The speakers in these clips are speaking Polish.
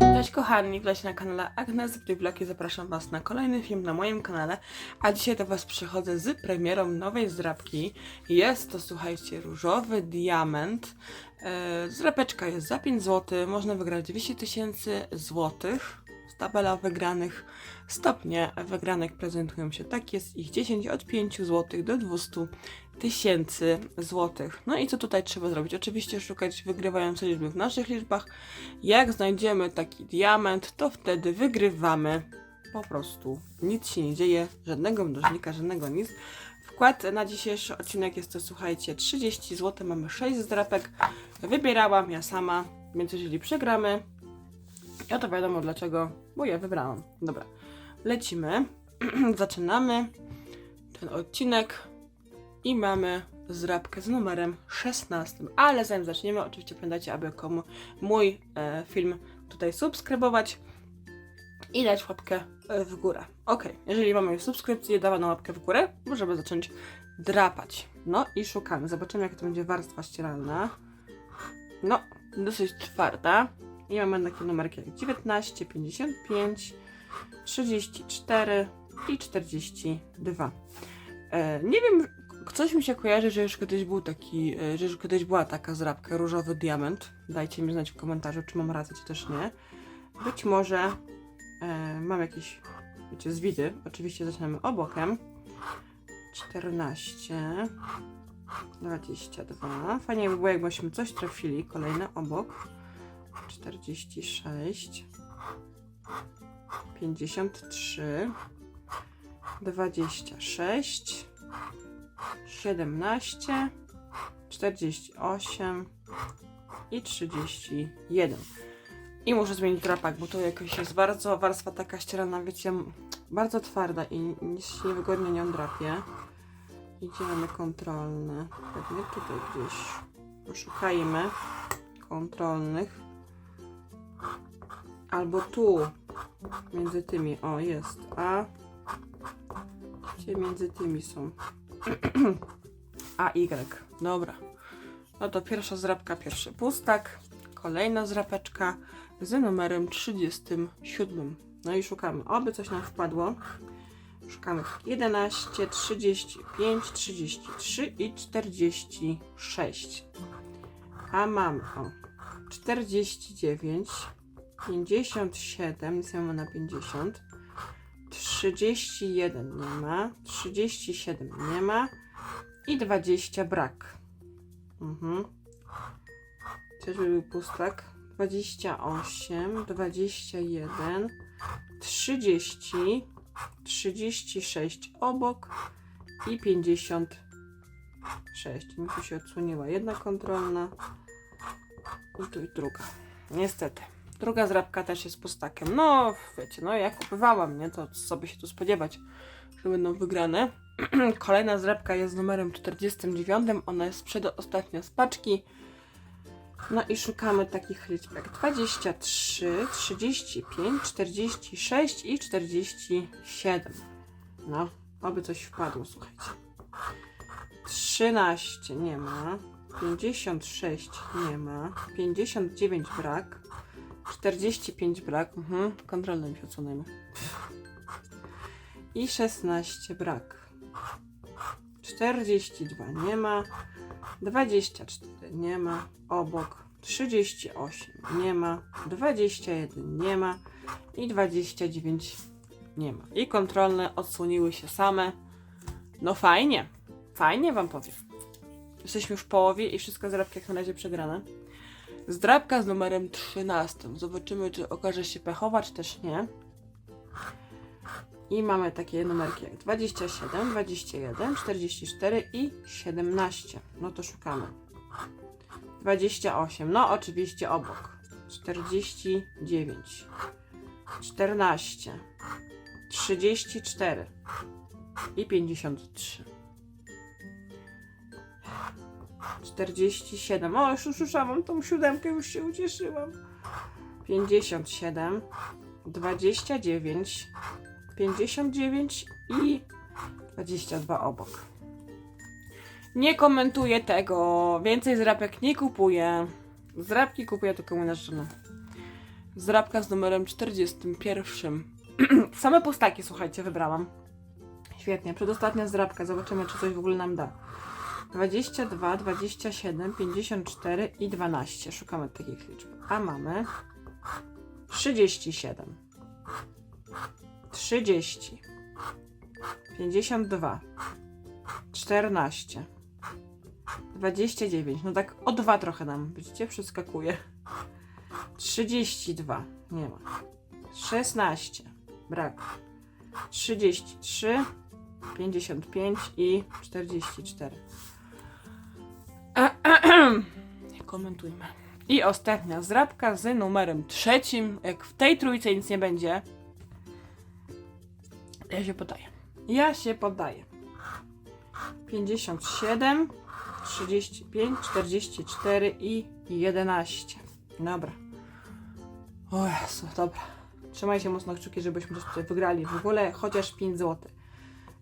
Cześć kochani, witajcie na kanale Agnes Vlog i zapraszam Was na kolejny film na moim kanale, a dzisiaj do Was przychodzę z premierą nowej zdrabki. Jest to, słuchajcie, różowy diament. Yy, zdrapeczka jest za 5 zł, można wygrać 200 tysięcy złotych. Tabela wygranych stopnie wygranych prezentują się tak, jest ich 10 od 5 zł do 200 tysięcy złotych. No i co tutaj trzeba zrobić? Oczywiście szukać wygrywającej liczby w naszych liczbach. Jak znajdziemy taki diament, to wtedy wygrywamy po prostu. Nic się nie dzieje, żadnego mnożnika, żadnego nic. Wkład na dzisiejszy odcinek jest to, słuchajcie, 30 zł, mamy 6 zdrapek. Wybierałam ja sama, więc jeżeli przegramy, ja to wiadomo dlaczego, bo ja wybrałam. Dobra, lecimy. Zaczynamy ten odcinek i mamy zdrabkę z numerem 16. Ale zanim zaczniemy, oczywiście pamiętajcie, aby komu mój e, film tutaj subskrybować i dać łapkę w górę. Ok, jeżeli mamy już subskrypcję, dawaną łapkę w górę, możemy zacząć drapać. No i szukamy. Zobaczymy, jak to będzie warstwa ścieralna. No, dosyć twarda. I mamy takie numerki jak 19, 55, 34 i 42. E, nie wiem, coś mi się kojarzy, że już kiedyś był taki, e, że już kiedyś była taka zrabka, różowy diament. Dajcie mi znać w komentarzu, czy mam rację, czy też nie. Być może e, mam jakieś, wiecie, zwidy. Oczywiście zaczynamy obokiem. 14, 22. Fajnie by było, jakbyśmy coś trafili. Kolejny obok. 46, 53, 26, 17, 48 i 31. I muszę zmienić drapak, bo to jakoś jest bardzo, warstwa taka ścierana, wiecie, bardzo twarda i nic się niewygodnie nią drapie. Idziemy kontrolne. Pewnie tutaj gdzieś poszukajmy kontrolnych. Albo tu, między tymi. O, jest. A gdzie między tymi są? A, Y. Dobra. No to pierwsza zrabka, pierwszy pustak. Kolejna zrapeczka z numerem 37. No i szukamy, oby coś nam wpadło. Szukamy 11, 35, 33 i 46. A mamy o 49, 57, nic nie ma na 50. 31 nie ma, 37 nie ma i 20 brak. Mhm. Czyżby był pustak? 28, 21, 30, 36 obok i 56. Mi tu się odsłoniła jedna kontrolna i tu i druga. Niestety. Druga zrabka też jest pustakiem. No, wiecie, no ja kupowałam, nie? To co by się tu spodziewać, że będą wygrane. Kolejna zrabka jest numerem 49. Ona jest przedostatnia z paczki. No i szukamy takich liczb jak 23, 35, 46 i 47. No, oby coś wpadło, słuchajcie. 13 nie ma. 56 nie ma. 59 brak. 45 brak. Mhm. Kontrolnym się odsunęmy. I 16 brak. 42 nie ma. 24 nie ma. Obok 38 nie ma. 21 nie ma. I 29 nie ma. I kontrolne odsłoniły się same. No fajnie. Fajnie wam powiem. Jesteśmy już w połowie i wszystko zarobki jak na razie przegrane. Zdrabka z numerem 13. Zobaczymy, czy okaże się pechowa, czy też nie. I mamy takie numerki jak 27, 21, 44 i 17. No to szukamy. 28. No oczywiście obok. 49. 14. 34 i 53. 47. O, już usłyszałam tą siódemkę, już się ucieszyłam. 57, 29, 59 i 22 obok. Nie komentuję tego. Więcej zrapek nie kupuję. Zrapki kupuję tylko mój narzeczony. Zrapka z numerem 41. Same pustaki, słuchajcie, wybrałam. Świetnie. Przedostatnia zrapka. Zobaczymy, czy coś w ogóle nam da. 22, 27, 54 i 12. Szukamy takich liczb. A mamy 37, 30, 52, 14, 29. No tak o dwa trochę nam, widzicie, przeskakuje. 32. Nie ma. 16. Brak. 33, 55 i 44. Komentujmy. I ostatnia zrabka z numerem trzecim. Jak w tej trójce nic nie będzie, ja się podaję. Ja się podaję. 57, 35, 44 i 11. Dobra. O Jezu, dobra. Trzymaj się mocno kciuki, żebyśmy coś tutaj wygrali. W ogóle chociaż 5 zł.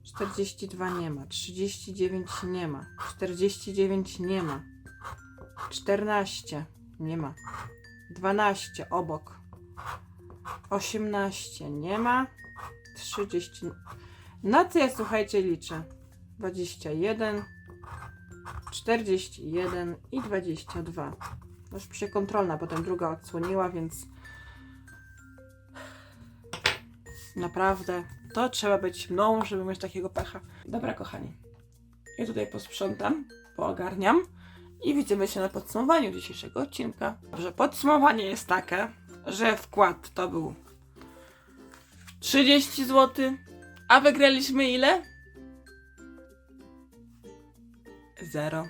42 nie ma, 39 nie ma, 49 nie ma, 14 nie ma, 12 obok, 18 nie ma, 30. Na co ja słuchajcie liczę? 21, 41 i 22. Już mi się kontrolna, potem druga odsłoniła, więc naprawdę to trzeba być mną, żeby mieć takiego pecha. Dobra, kochani. Ja tutaj posprzątam, poogarniam i widzimy się na podsumowaniu dzisiejszego odcinka. Dobrze, podsumowanie jest takie, że wkład to był 30 zł, a wygraliśmy ile? Zero.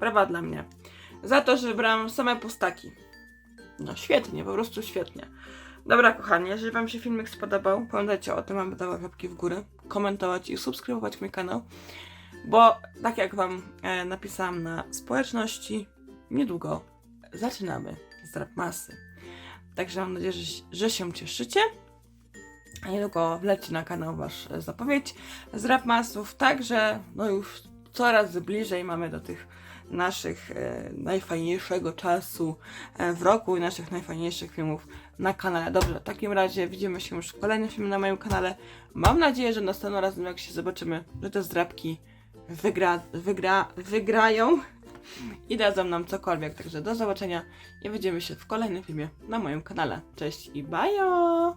Brawa dla mnie. Za to, że wybrałam same pustaki. No świetnie, po prostu świetnie. Dobra, kochani, jeżeli Wam się filmik spodobał, pamiętajcie o tym, aby dawać łapki w górę, komentować i subskrybować mój kanał, bo tak jak Wam e, napisałam na społeczności, niedługo zaczynamy z rap masy. Także mam nadzieję, że, że się cieszycie. A niedługo wleci na kanał Wasz e, zapowiedź z rap masów, także no już coraz bliżej mamy do tych naszych e, najfajniejszego czasu e, w roku i naszych najfajniejszych filmów na kanale. Dobrze, w takim razie widzimy się już w kolejnym filmie na moim kanale. Mam nadzieję, że następnym razem jak się zobaczymy, że te zdrabki wygra, wygra, wygrają i dadzą nam cokolwiek. Także do zobaczenia i widzimy się w kolejnym filmie na moim kanale. Cześć i bajo!